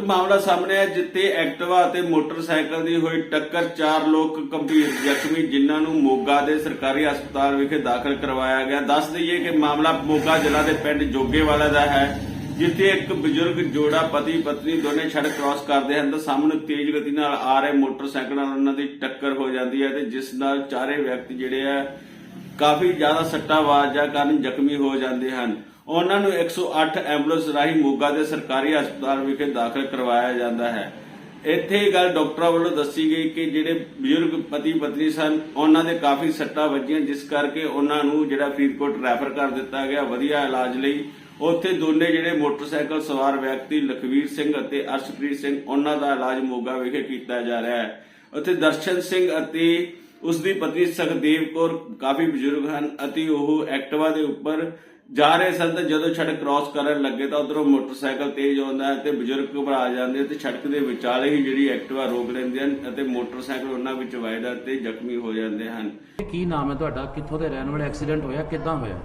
ਮਾਮਲਾ ਸਾਹਮਣੇ ਹੈ ਜਿੱਥੇ ਐਕਟਿਵਾ ਅਤੇ ਮੋਟਰਸਾਈਕਲ ਦੀ ਹੋਈ ਟੱਕਰ ਚਾਰ ਲੋਕ ਗੰਭੀਰ ਜ਼ਖਮੀ, ਜਿਨ੍ਹਾਂ ਨੂੰ ਮੋਗਾ ਦੇ ਸਰਕਾਰੀ ਹਸਪਤਾਲ ਵਿਖੇ ਦਾਖਲ ਕਰਵਾਇਆ ਗਿਆ। ਦੱਸ ਦਈਏ ਕਿ ਮਾਮਲਾ ਮੋਗਾ ਜ਼ਿਲ੍ਹਾ ਦੇ ਪਿੰਡ ਜੋਗੇਵਾਲਾ ਦਾ ਹੈ, ਜਿੱਥੇ ਇੱਕ ਬਜ਼ੁਰਗ ਜੋੜਾ ਪਤੀ ਪਤਨੀ ਦੋਨੇ ਸੜਕ ਕ੍ਰਾਸ ਕਰਦੇ ਹਨ। ਤਾਂ ਸਾਹਮਣੇ ਤੇਜ਼ ਗਤੀ ਨਾਲ ਆ ਰਹੇ ਮੋਟਰਸਾਈਕਲ ਨਾਲ ਉਹਨਾਂ ਦੀ ਟੱਕਰ ਹੋ ਜਾਂਦੀ ਹੈ ਤੇ ਜਿਸ ਨਾਲ ਚਾਰੇ ਵਿਅਕਤੀ ਜਿਹੜੇ ਆ, ਕਾਫੀ ਜ਼ਿਆਦਾ ਸੱਟਾਂ ਵਾਜਾਂ ਕਾਰਨ ਜ਼ਖਮੀ ਹੋ ਜਾਂਦੇ ਹਨ। ਉਹਨਾਂ ਨੂੰ 108 ਐਂਬੂਲੈਂਸ ਰਾਹੀਂ ਮੋਗਾ ਦੇ ਸਰਕਾਰੀ ਹਸਪਤਾਲ ਵਿਖੇ ਦਾਖਲ ਕਰਵਾਇਆ ਜਾਂਦਾ ਹੈ। ਇੱਥੇ ਇਹ ਗੱਲ ਡਾਕਟਰਾਂ ਵੱਲੋਂ ਦੱਸੀ ਗਈ ਕਿ ਜਿਹੜੇ ਬਜ਼ੁਰਗ ਪਤੀ ਪਤਨੀ ਸਨ, ਉਹਨਾਂ ਦੇ ਕਾਫੀ ਸੱਟਾਂ ਵੱਜੀਆਂ, ਜਿਸ ਕਰਕੇ ਉਹਨਾਂ ਨੂੰ ਜਿਹੜਾ ਫਰੀਦਕੋਟ ਰੈਫਰ ਕਰ ਦਿੱਤਾ ਗਿਆ। ਵਧੀਆ ਇਲਾਜ ਲਈ ਉੱਥੇ ਦੋਨੇ ਜਿਹੜੇ ਮੋਟਰਸਾਈਕਲ ਸਵਾਰ ਵਿਅਕਤੀ ਲਖਵੀਰ ਸਿੰਘ ਅਤੇ ਅਰਸ਼ਪ੍ਰੀਤ ਸਿੰਘ, ਉਹਨਾਂ ਦਾ ਇਲਾਜ ਮੋਗਾ ਵਿਖੇ ਕੀਤਾ ਜਾ ਰਿਹਾ ਹੈ। ਉੱਥੇ ਦਰਸ਼ਨ ਸਿੰਘ ਅਤੇ ਉਸ ਦੀ ਪਤਨੀ ਸੁਖਦੇਵ ਕੌਰ ਕਾਫੀ ਬਜ਼ੁਰਗ ਹਨ ਅਤੇ ਉਹ ਐਕਟਿਵਾ ਦੇ ਉੱਪਰ ਜਾ ਰਹੇ ਸਨ ਤੇ ਜਦੋਂ ਸੜਕ ਕ੍ਰਾਸ ਕਰਨ ਲੱਗੇ ਤਾਂ ਉਧਰੋਂ ਮੋਟਰਸਾਈਕਲ ਤੇਜ਼ ਆਉਂਦਾ ਹੈ ਤੇ ਬਜ਼ੁਰਗ ਘਬਰਾ ਜਾਂਦੇ ਤੇ ਸੜਕ ਦੇ ਵਿਚਾਲੇ ਹੀ ਜਿਹੜੀ ਐਕਟਿਵਾ ਰੋਕ ਲੈਂਦੇ ਹਨ ਅਤੇ ਮੋਟਰਸਾਈਕਲ ਉਹਨਾਂ ਵਿੱਚ ਵੱਜਦਾ ਤੇ ਜ਼ਖਮੀ ਹੋ ਜਾਂਦੇ ਹਨ। ਕੀ ਨਾਮ ਹੈ ਤੁਹਾਡਾ? ਕਿੱਥੋਂ ਦੇ ਰਹਿਣ ਵਾਲੇ? ਐਕਸੀਡੈਂਟ ਹੋਇਆ? ਕਿੱਦਾਂ ਹੋਇਆ?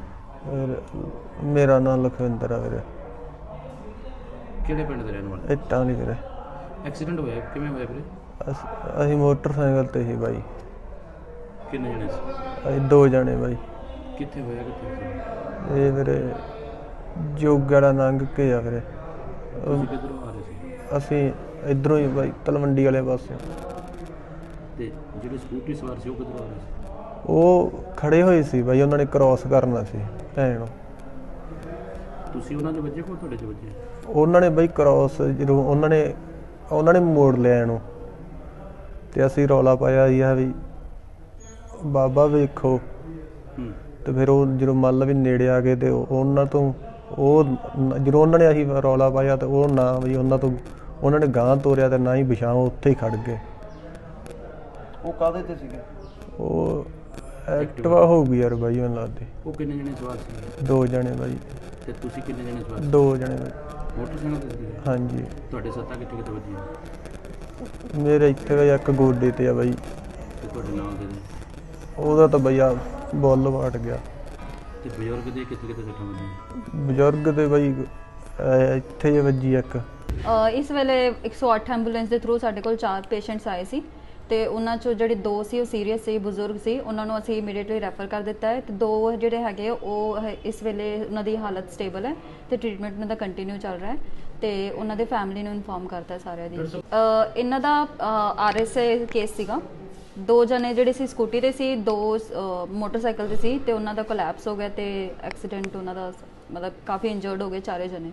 ਮੇਰਾ ਨਾਮ ਲਖਵਿੰਦਰ ਆ ਵੀਰੇ। ਕਿਹੜੇ ਪਿੰਡ ਦੇ ਰਹਿਣ ਵਾਲੇ? ਇੱਟਾਂ ਨਹੀਂ ਵੀਰੇ। ਐਕਸੀਡੈਂਟ ਹੋਇਆ? ਕਿਵੇਂ ਹੋਇਆ ਵੀਰੇ? ਅਸੀਂ ਮੋਟਰਸਾਈਕਲ ਤੇ ਸੀ ਬਾਈ। ਕਿੰਨੇ ਜਣੇ ਸੀ? ਅਸੀਂ ਦੋ ਜਣੇ ਬਾਈ। ਕਿੱਥੇ ਹੋਇਆ ਕਿੱਥੇ? ਇਹ ਵੀਰੇ ਜੋਗੜਾ ਲੰਘ ਕੇ ਆ ਵੀਰੇ। ਤੁਸੀਂ ਕਿੱਧਰੋਂ ਆ ਰਹੇ ਸੀ? ਅਸੀਂ ਇਧਰੋਂ ਹੀ ਬਾਈ ਤਲਵੰਡੀ ਵਾਲੇ ਪਾਸੇ। ਤੇ ਜਿਹੜੇ ਸਕੂਟਰੀ ਸਵਾਰ ਸੀ ਉਹ ਕਿੱਧਰੋਂ ਆ ਰਹੇ ਸੀ? ਉਹ ਖੜੇ ਹੋਏ ਸੀ ਬਾਈ ਉਹਨਾਂ ਨੇ ਕ੍ਰਾਸ ਕਰਨਾ ਸੀ ਭੈਣ ਤੁਸੀਂ ਉਹਨਾਂ ਦੇ ਵੱਜੇ ਕੋ ਤੁਹਾਡੇ ਚ ਵੱਜੇ ਉਹਨਾਂ ਨੇ ਬਾਈ ਕ੍ਰਾਸ ਜਦੋਂ ਉਹਨਾਂ ਨੇ ਉਹਨਾਂ ਨੇ ਮੋੜ ਲਿਆ ਇਹਨੂੰ। ਤੇ ਅਸੀਂ ਰੌਲਾ ਪਾਇਆ ਜੀ ਆ ਵੀ ਬਾਬਾ ਵੇਖੋ। ਤੇ ਫਿਰ ਉਹ ਜਦੋਂ ਮੰਨ ਲਾ ਵੀ ਨੇੜੇ ਆ ਗਏ ਤੇ ਉਹ- ਉਹਨਾਂ ਤੋਂ ਉਹ ਨ- ਜਦੋਂ ਉਹਨਾਂ ਨੇ ਅਸੀਂ ਰੌਲਾ ਪਾਇਆ ਤੇ ਉਹ ਨਾ ਵੀ ਉਹਨਾਂ ਤੋਂ ਉਹਨਾਂ ਨੇ ਗਾਂ ਤੋਰਿਆ ਤੇ ਨਾ ਹੀ ਵਿਛਾਂ ਉੱਥੇ ਹੀ ਖੜ ਗਏ। ਉਹ ਕਾਦੇ ਤੇ ਸੀਗੇ? ਉਹ ਐਕਟਿਵਾ ਹੋ ਗਈ ਯਾਰ ਬਾਈ ਮੈਨੂੰ ਲੱਗਦੀ। ਉਹ ਕਿੰਨੇ ਜਣੇ ਸਵਾਰ ਸੀ ਦੋ ਜਣੇ ਬਾਈ। ਤੇ ਤੁਸੀਂ ਕਿੰਨੇ ਜਣੇ ਸਵਾਰ ਸੀ? ਦੋ ਜਣੇ ਬਾਈ। ਮੋਟਰਸਾਈਕਲ ਤੇ ਸੀ ਹਾਂਜੀ। ਤੁਹਾਡੇ ਸੱਟਾਂ ਕਿੱਥੇ ਕਿੱਥੇ ਵੱਜੀਆਂ? ਮੇਰੇ ਇੱਥੇ ਬਾਈ ਇੱਕ ਗੋਡੇ ਤੇ ਆ ਬਾਈ। ਤੇ ਤੁਹਾਡੇ ਨਾਲ ਦੇ ਉਹਦਾ ਤਾਂ ਬਈ ਆ ਬੁੱਲ ਵਾਟ ਗਿਆ। ਤੇ ਬਜ਼ੁਰਗ ਦੇ ਕਿੱਥੇ ਕਿੱਥੇ ਸੱਟਾਂ ਵੱਜੀਆਂ? ਬਜ਼ੁਰਗ ਤੇ ਬਾਈ ਅਹ ਇੱਥੇ ਹੀ ਵੱਜੀ ਇੱਕ। ਅ, ਇਸ ਵੇਲੇ 108 ਐਂਬੂਲੈਂਸ ਦੇ ਥਰੂ ਸਾਡੇ ਕੋਲ ਚਾਰ ਪੇਸ਼ੈਂਟਸ ਆਏ ਸੀ ਤੇ ਉਹਨਾਂ ਚੋਂ ਜਿਹੜੇ ਦੋ ਸੀ ਉਹ ਸੀਰੀਅਸ ਸੀ ਬਜ਼ੁਰਗ ਸੀ। ਉਹਨਾਂ ਨੂੰ ਅਸੀਂ ਇਮੀਡੀਏਟਲੀ ਰੈਫਰ ਕਰ ਦਿੱਤਾ ਹੈ ਤੇ ਦੋ ਜਿਹੜੇ ਹੈਗੇ ਆ, ਉਹ ਹੈ- ਇਸ ਵੇਲੇ ਉਹਨਾਂ ਦੀ ਹਾਲਤ ਸਟੇਬਲ ਹੈ ਤੇ ਟ੍ਰੀਟਮੈਂਟ ਉਹਨਾਂ ਦਾ ਕੰਟੀਨਿਊ ਚੱਲ ਰਿਹਾ ਹੈ ਤੇ ਉਹਨਾਂ ਦੇ ਫੈਮਿਲੀ ਨੂੰ ਇਨਫੋਰਮ ਕਰਤਾ ਸਾਰਿਆਂ ਦੀ। ਅ, ਇਹਨਾਂ ਦਾ ਆਰਐਸਏ ਕੇਸ ਸੀਗਾ। ਦੋ ਜਣੇ ਜਿਹੜੇ ਸੀ ਸਕੂਟੀ ਤੇ ਸੀ, ਦੋ ਮੋਟਰਸਾਈਕਲ ਤੇ ਸੀ ਤੇ ਉਹਨਾਂ ਦਾ ਕੋਲੈਪਸ ਹੋ ਗਿਆ ਤੇ ਐਕਸੀਡੈਂਟ ਉਹਨਾਂ ਦਾ ਮਤਲਬ ਕਾਫੀ ਇੰਜਰਡ ਹੋ ਗਏ ਚਾਰੇ ਜਣੇ।